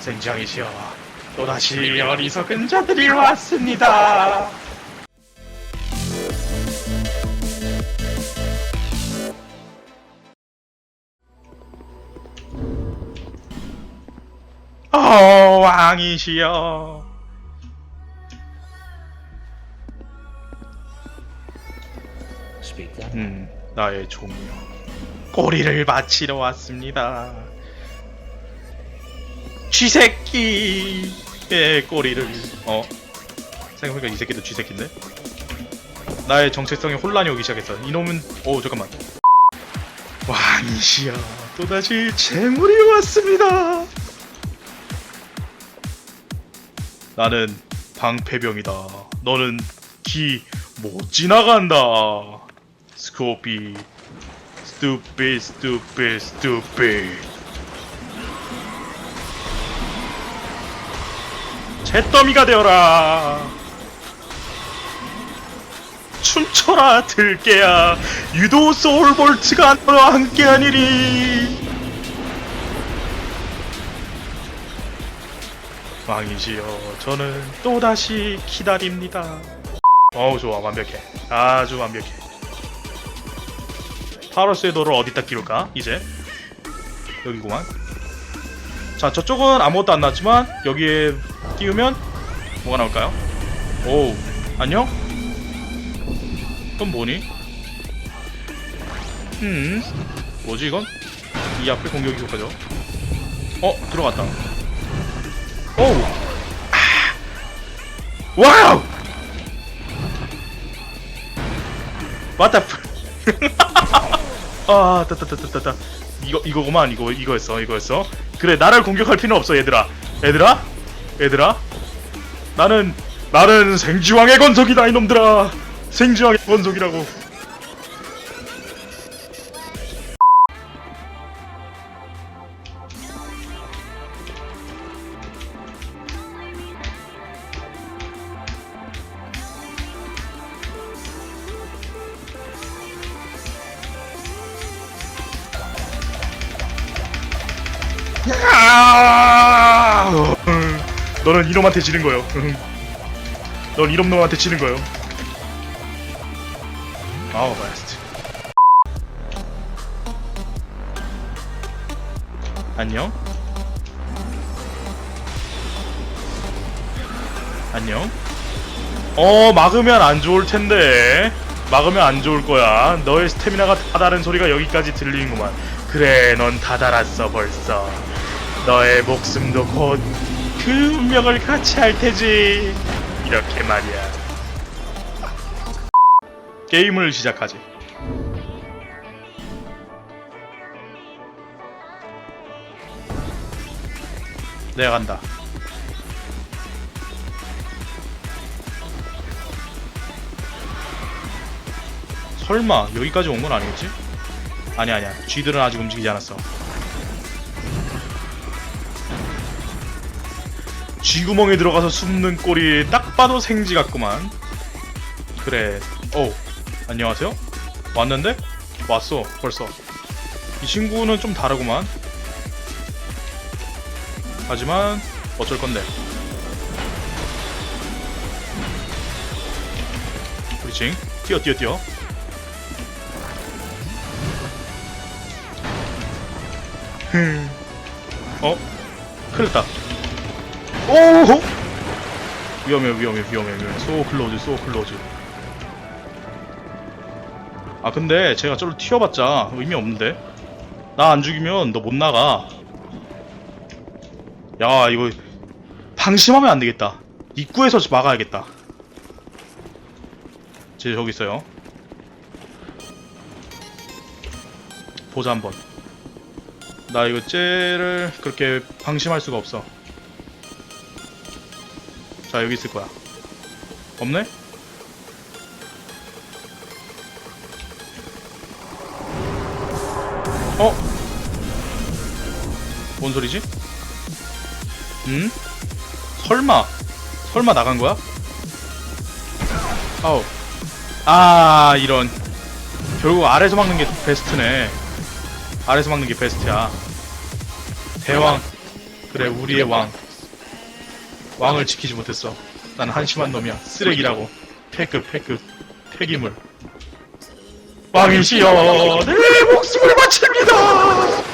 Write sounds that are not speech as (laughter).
생장이시여 또다시 어리석은 자들이 왔습니다 어 왕이시여. 음 나의 종이여 꼬리를 바치러 왔습니다 쥐새끼의 꼬리를. 어. 생각해보니까 이 새끼도 쥐새끼인데? 나의 정체성에 혼란이 오기 시작했어. 이놈은 오 잠깐만. 왕이시여 또다시 재물이 왔습니다. 나는 방패병이다. 너는 기 못 지나간다. 스코피. 스투피 스투피 스투피 잿더미가 되어라. 춤춰라 들깨야. 유도 소울볼트가 너와 함께하니리. 왕이시여 저는 또다시 기다립니다. 어우 좋아. 완벽해. 아주 완벽해. 파로스의 돌을 어디다 끼울까 이제? 여기구만. 자 저쪽은 아무것도 안 났지만 여기에 끼우면 뭐가 나올까요? 오우 안녕? 그건 뭐니? 음 뭐지 이건? 이 앞에 공격이 효과죠 어 들어갔다 오우 아. 와우 f- (laughs) 아, 따따따따따. 이거 이거구만. 이거 이거였어. 이거였어. 그래, 나를 공격할 필요는 없어, 얘들아. 얘들아? 얘들아? 나는 나는 생지왕의 건석이다, 이놈들아. 생지왕의 건석이라고. 야! 너는 이놈한테 지는 거요. (laughs) 넌 이놈 놈한테 지는 거요. 아우 베스트. 안녕. 안녕. 어 막으면 안 좋을 텐데. 막으면 안 좋을 거야. 너의 스태미나가 다 다른 소리가 여기까지 들리는구만. 그래, 넌 다 달았어 벌써. 너의 목숨도 곧 그 운명을 같이 할 테지. 이렇게 말이야. 게임을 시작하지. 내가 간다. 설마 여기까지 온 건 아니겠지? 아니야 아니야 쥐들은 아직 움직이지 않았어 쥐구멍에 들어가서 숨는 꼴이 딱 봐도 생쥐 같구만. 그래. 어 안녕하세요? 왔는데? 왔어 벌써. 이 친구는 좀 다르구만. 하지만 어쩔 건데? 브리칭 뛰어 뛰어 뛰어. 어? 큰일 났다. 오! 위험해, 위험해, 위험해, 위험해. 소 클로즈, 소 클로즈. 아, 근데 제가 저를 튀어봤자 의미 없는데? 나 안 죽이면 너 못 나가. 야, 이거 방심하면 안 되겠다. 입구에서 막아야겠다. 제 저기 있어요. 보자 한번. 나 이거 쟤를 그렇게 방심할 수가 없어. 자, 여기 있을 거야. 없네? 어? 뭔 소리지? 음? 설마? 설마 나간 거야? 아우. 아, 이런. 결국 아래서 막는 게 베스트네. 아래서 막는 게 베스트야. 대왕 그래 우리의 왕 왕을 지키지 못했어. 난 한심한 놈이야. 쓰레기라고. 패급 패급 폐기물. 왕이시여 내 목숨을 바칩니다